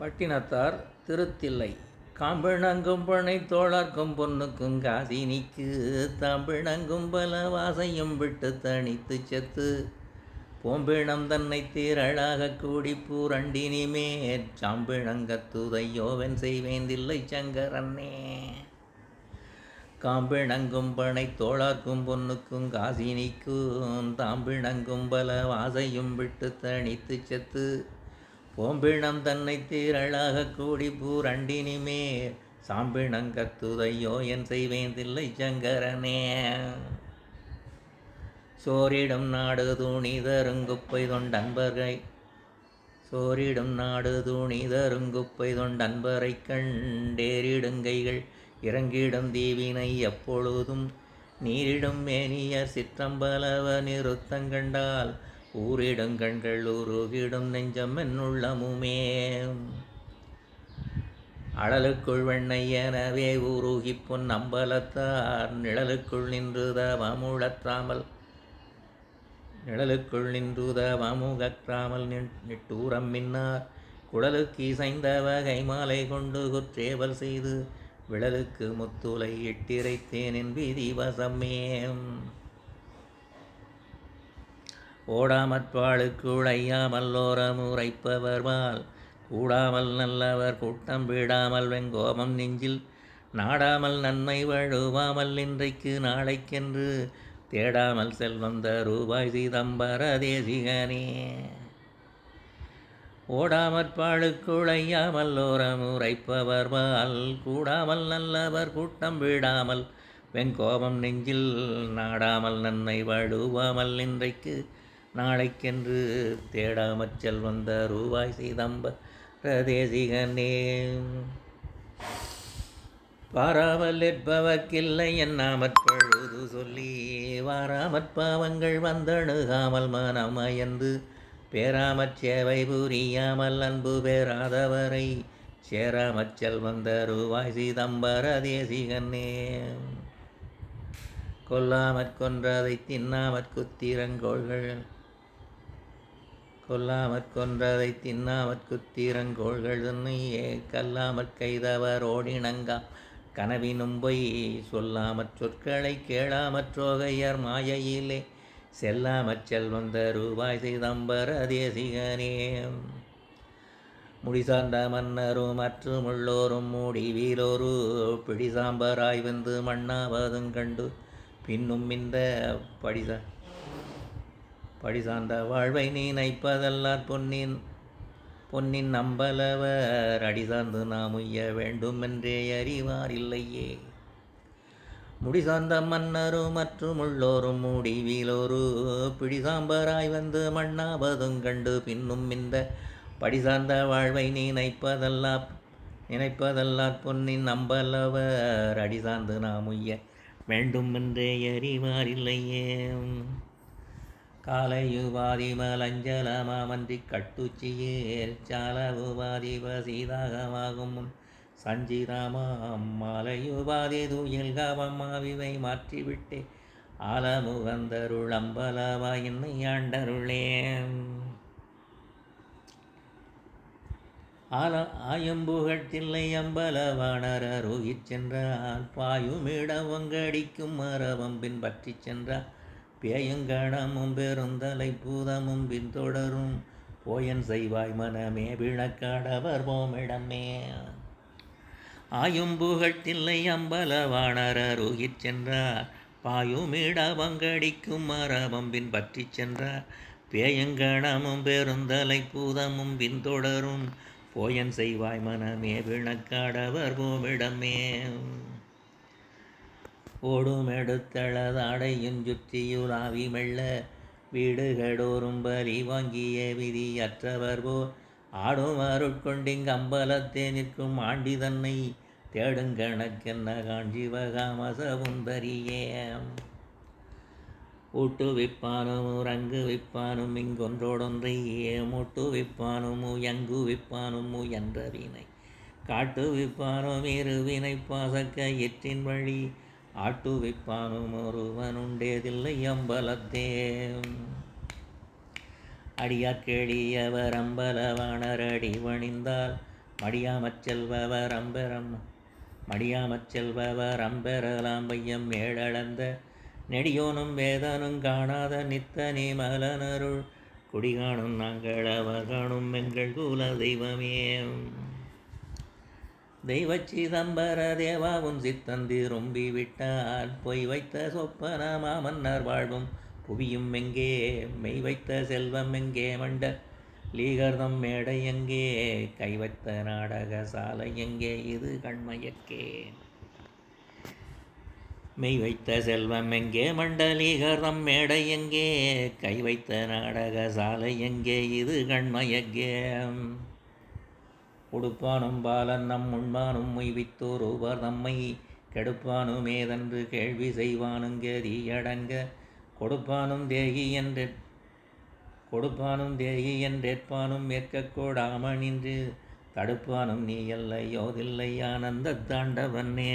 பட்டினத்தார் திருத்தில்லை. காம்பிணங்கும் பனை தோழர்க்கும் பொண்ணுக்கும் காசினிக்கு தம்பிணங்கும் பல வாசையும் விட்டு தனித்து செத்து பூம்பிணம் தன்னை தீரழாக கூடி பூரண்டினிமே மேற் சாம்பிணங்கத்துதையோவன் செய்வேந்தில்லை சங்கரன்னே. காம்பிணங்கும் பனை தோளாக்கும் பொண்ணுக்கும் காசினிக்கும் தாம்பிணங்கும் பல வாசையும் விட்டு தனித்து செத்து ஓம்பிணம் தன்னை தீரழாக கூடி பூரண்டினி சாம்பிணங்கத்துதையோ என் செய்வேந்தில்லை சங்கரனே. சோரிடும் நாடு தூணி தருங்குப்பை தொண்டன்பர்கை சோரிடும் நாடு தூணி தருங்குப்பை தொண்டன்பரை கண்டேறிடுங்கைகள் இறங்கிடும் தீவினை எப்பொழுதும் நீரிடும் மேனியர் சிற்றம்பலவ நிறுத்தங்கண்டால் ஊரிடும் கண்கள் உருகிடும் நெஞ்சம் என்னுள்ளமுமே அழலுக்குள் வெண்ணை எனவே உருகி பொன் அம்பலத்தார் நிழலுக்குள் நின்று தவமுழற்றாமல் நிழலுக்குள் நின்று தவமுகற்றாமல் நிட்டூரம் மின்னார். குழலுக்கு இசைந்த வகை மாலை கொண்டு குற்றேவல் செய்து விழலுக்கு முத்துலை இட்டிரைத்தேனின் விதிவசமேம் ஓடாமற்பாளுக்கு உழையாமல் ஓரமுரைப்பவர்வால் கூடாமல் நல்லவர் கூட்டம் வீடாமல் வெங்கோபம் நெஞ்சில். நாடாமல் நன்மை வழுவாமல் இன்றைக்கு நாளைக்கென்று. தேடாமல் செல்வந்த ரூபாய் சிதம்பர தேசிகனே. ஓடாமற்பாளுக்கு உழையாமல் ஓரமுரைப்பவர்வால் கூடாமல் நல்லவர் கூட்டம் வீடாமல் வெங்கோபம் நெஞ்சில். நாடாமல் நன்மை வழுவாமல் இன்றைக்கு. நாளைக்கென்று தேடாமற் செல்வந்த ரூபாய் சீதம்ப பிரதேசிகனே. பாராமல் என்பவர்க்கில்லை என்னாமற்பழுது சொல்லி வாராமற் பாவங்கள் வந்தணுகாமல் மனமயந்து பேராமற் சேவை புரியாமல் அன்பு பெறாதவரை சேராமற் செல்வந்த ரூபாய் சிதம்பர தேசிகனே கொல்லாமற் கொன்றதை தின்னாமற் குத்திரங்கோள்கள் கொல்லாமற் கொன்றதை தின்னாமற் குத்தீரங்கோள்கள் தன்னையே கல்லாமற் கைதவர் ஓடிணங்கா. கனவினும் பொய் சொல்லாமற் சொற்களை கேளாமற்றோகையர் மாயையிலே. செல்லாமற் செல்வந்த ரூபாய் சிதம்பர தேசிகனே. முடிசார்ந்த மன்னரும் மற்றும் உள்ளோரும் மூடி வீரோரு பிடிசாம்பராய் வந்து மண்ணாவதும் கண்டு. பின்னும் இந்த படிசா பழி சார்ந்த வாழ்வை நினைப்பதல்லார் பொன்னின் பொன்னின் நம்பலவர். அடிசார்ந்து நாம் உய்ய வேண்டும் என்றே அறிவார் இல்லையே. முடிசார்ந்த மன்னரும் மற்றும் உள்ளோரும் முடிவிலோரு பிடிசாம்பராய் வந்து மண்ணாவதும் கண்டு பின்னும் இந்த படிசார்ந்த வாழ்வை நினைப்பதல்லா நினைப்பதல்லா பொன்னின் நம்பலவர். அடிசார்ந்து நாம் உய்ய வேண்டும் என்றே அறிவாரில்லையே காலையுவாதி கட்டுச்சியேர் கட்டுச்சியேல் சாலவுவாதிவ சீதாகமாகும் முன் சஞ்சிதாமாம் மாலையுபாதி துயில் கவம்மாவிவை மாற்றிவிட்டே ஆலமுகந்தருளம்பலவா என்னை ஆண்டருளே. ஆல ஆயம்புகழ்த்தில்லை அம்பலவாணர் அருகிச் சென்றான் பாயுமிடவங்கடிக்கும் மரவம் பின்பற்றி சென்றான் பேயங்கணமும் பெருந்தலை பூதமும் பின்தொடரும். போயன் செய்வாய் மனமே விளக்காடவர் போமிடமே. ஆயும் புகழ்த்தில்லை அம்பலவாணர் அருகிச் சென்றார். பாயுமிடவங்கடிக்கும் மரபம் பின்பற்றி சென்றார். பேயங்கணமும் பெருந்தலை பூதமும் பின்தொடரும். போயன் செய்வாய் மனமே விளக்காடவர் போமிடமே. ஓடும் எடுத்தளதாடையும் சுற்றியுலாவி மெல்ல வீடுகளோரும் பலி வாங்கிய விதி அற்றவர் போர் ஆடும் அருட்கொண்டிங் அம்பலத்தே நிற்கும் ஆண்டி தன்னை தேடுங்கணக்கென்ன காஞ்சிவகாமசவுந்தரியே ஊட்டு விப்பானும் உறங்கு விப்பானும் இங்கொன்றோடொன்றையே மூட்டு விப்பானும் உயங்கு விப்பானும் என்ற வினை காட்டு விப்பானும் இருவினை பாசக்க எற்றின் வழி ஆட்டுவிப்பானும் ஒருவன் உண்டேதில்லை அம்பலத்தே. அடியார் கேளியவர் அம்பலவாணர் அடி வணிந்தால் மடியாமச் செல்பவர் அம்பரம். மடியாமச் செல்பவர் அம்பெறலாம் பையம் ஏழளந்த நெடியோனும் வேதனும் காணாத நித்தனே மலனருள் குடிகாணும் நாங்கள் அவர் காணும் எங்கள் குல தெய்வமே தெய்வ சிதம்பர தேவாவும் சித்தந்தி ரொம்பி விட்டார். பொய் வைத்த சொப்பனமா மன்னர் வாழ்வும். புவியும் எங்கே? மெய் வைத்த செல்வம் எங்கே? மண்ட லீகர்தம் மேடை எங்கே? கை வைத்த நாடக சாலை எங்கே? இது கண்மயக்கே. மெய் வைத்த செல்வம் எங்கே? மண்டலீகரம் மேடை எங்கே? கை வைத்த நாடக சாலை எங்கே? இது கண்மயக்கே. உடுப்பானும் பாலன் நம் உண்பானும் மொய்வித்தோர் ஒருவர் நம்மை கெடுப்பானுமேதன்று கேள்வி செய்வானுங்கெரியடங்க கொடுப்பானும் தேகி என்று கொடுப்பானும் தேகி என்றேற்பானும் ஏற்கக்கூடாம நின்று தடுப்பானும் நீ அல்ல யோதில்லை ஆனந்த தாண்டவனே.